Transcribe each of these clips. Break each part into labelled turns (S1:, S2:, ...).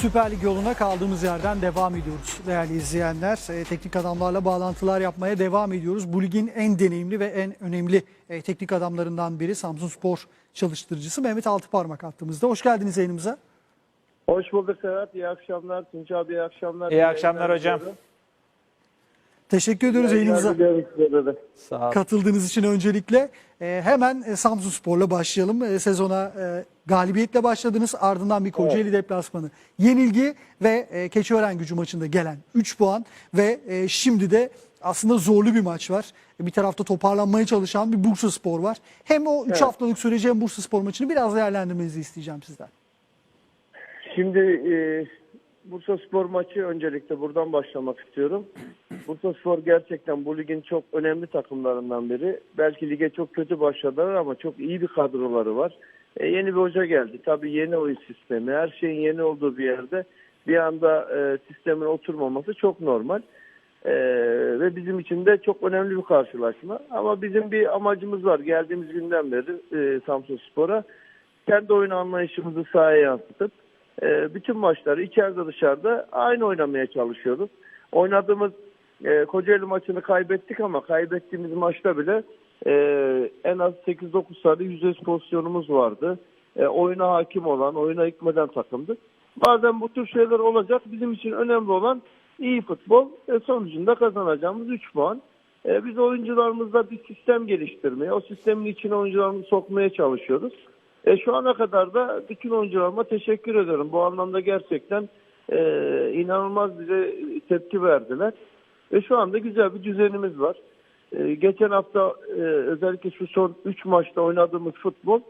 S1: Süper Lig yoluna kaldığımız yerden devam ediyoruz değerli izleyenler. E, teknik adamlarla bağlantılar yapmaya devam ediyoruz. Bu ligin en deneyimli ve en önemli e, teknik adamlarından biri Samsun Spor çalıştırıcısı Mehmet Altıparmak hattımızda. Hoş geldiniz yayınımıza.
S2: Hoş bulduk Serhat. İyi akşamlar. Tunç abi iyi akşamlar.
S3: İyi akşamlar hocam.
S1: Teşekkür ediyoruz yayınımıza.
S3: Sağ
S1: katıldığınız için öncelikle. E, hemen e, Samsun Spor'la başlayalım. E, sezona e, galibiyetle başladınız. Ardından bir Kocaeli deplasmanı yenilgi ve e, Keçiören gücü maçında gelen 3 puan ve e, şimdi de aslında zorlu bir maç var. E, bir tarafta toparlanmaya çalışan bir Bursa Spor var. Hem o 3
S2: Evet.
S1: haftalık süreci hem Bursa Spor maçını biraz değerlendirmenizi isteyeceğim sizden.
S2: Şimdi e, Bursa Spor maçı öncelikle buradan başlamak istiyorum. Bursa Spor gerçekten bu ligin çok önemli takımlarından biri. Belki lige çok kötü başladılar ama çok iyi bir kadroları var. E, yeni bir hoca geldi. Tabii yeni oyun sistemi. Her şeyin yeni olduğu bir yerde bir anda e, sistemin oturmaması çok normal. E, ve bizim için de çok önemli bir karşılaşma. Ama bizim bir amacımız var. Geldiğimiz günden beri e, Samsun Spor'a kendi oyun anlayışımızı sahaya yansıtıp e, bütün maçları içeride dışarıda aynı oynamaya çalışıyoruz. Oynadığımız e, Kocaeli maçını kaybettik ama kaybettiğimiz maçta bile e, en az 8-9 sarı yüzde pozisyonumuz vardı. E, oyuna hakim olan, oyuna hikmeden takımdık. Bazen bu tür şeyler olacak. Bizim için önemli olan iyi futbol ve sonucunda kazanacağımız 3 puan. E, biz oyuncularımızda bir sistem geliştirmeye, o sistemin içine oyuncularımızı sokmaya çalışıyoruz. E, şu ana kadar da bütün oyuncularıma teşekkür ederim. Bu anlamda gerçekten e, inanılmaz bize tepki verdiler. Ve şu anda güzel bir düzenimiz var. E, geçen hafta e, özellikle şu son 3 maçta oynadığımız futbol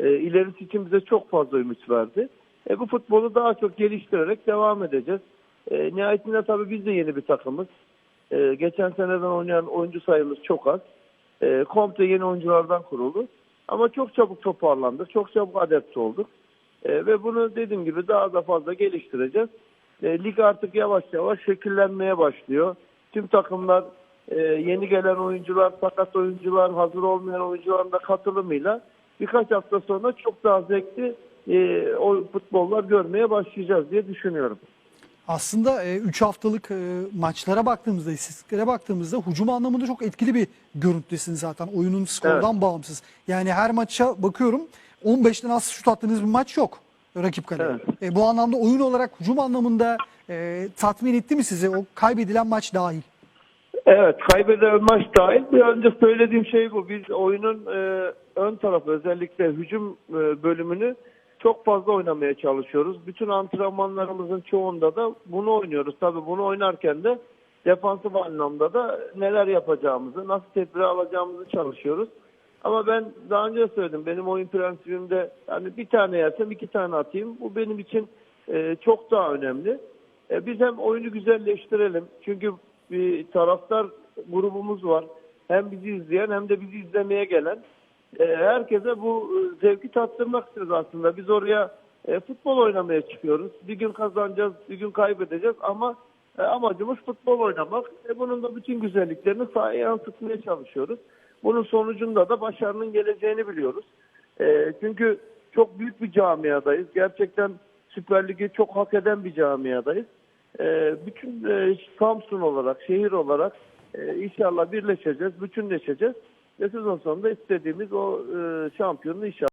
S2: e, ilerisi için bize çok fazla ümit verdi. E, bu futbolu daha çok geliştirerek devam edeceğiz. E, nihayetinde tabii biz de yeni bir takımız. E, geçen seneden oynayan oyuncu sayımız çok az. E, komple yeni oyunculardan kuruldu. Ama çok çabuk toparlandık. Çok çabuk adapte olduk. E, ve bunu dediğim gibi daha da fazla geliştireceğiz. E, lig artık yavaş yavaş şekillenmeye başlıyor. Tüm takımlar e, yeni gelen oyuncular, sakat oyuncular, hazır olmayan oyuncuların da katılımıyla birkaç hafta sonra çok daha zevkli e, o futbollar görmeye başlayacağız diye düşünüyorum.
S1: Aslında 3 haftalık e, maçlara baktığımızda, istatistiklere baktığımızda hücum anlamında çok etkili bir görüntüdesin zaten. Oyunun skordan bağımsız. Yani her maça bakıyorum 15'ten az şut attığınız bir maç yok rakip kaleye.
S2: Evet.
S1: E, bu anlamda oyun olarak hücum anlamında e, tatmin etti mi sizi o kaybedilen maç dahil?
S2: Evet, kaybeden maç dahil. Bir önce söylediğim şey bu. Biz oyunun e, ön tarafı özellikle hücum e, bölümünü çok fazla oynamaya çalışıyoruz. Bütün antrenmanlarımızın çoğunda da bunu oynuyoruz. Tabii bunu oynarken de defansif anlamda da neler yapacağımızı, nasıl tedbir alacağımızı çalışıyoruz. Ama ben daha önce söyledim. Benim oyun prensibimde yani bir tane yersem iki tane atayım. Bu benim için e, çok daha önemli. E, biz hem oyunu güzelleştirelim. Çünkü bir taraftar grubumuz var. Hem bizi izleyen hem de bizi izlemeye gelen. E, herkese bu e, zevki tattırmak istiyoruz aslında. Biz oraya e, futbol oynamaya çıkıyoruz. Bir gün kazanacağız, bir gün kaybedeceğiz ama e, amacımız futbol oynamak. E, bunun da bütün güzelliklerini sahaya yansıtmaya çalışıyoruz. Bunun sonucunda da başarının geleceğini biliyoruz. E, çünkü çok büyük bir camiadayız. Gerçekten Süper Lig'i çok hak eden bir camiadayız. E, bütün e, Samsun olarak, şehir olarak e, inşallah birleşeceğiz, bütünleşeceğiz. Ve sezon sonunda istediğimiz o e, şampiyonu inşallah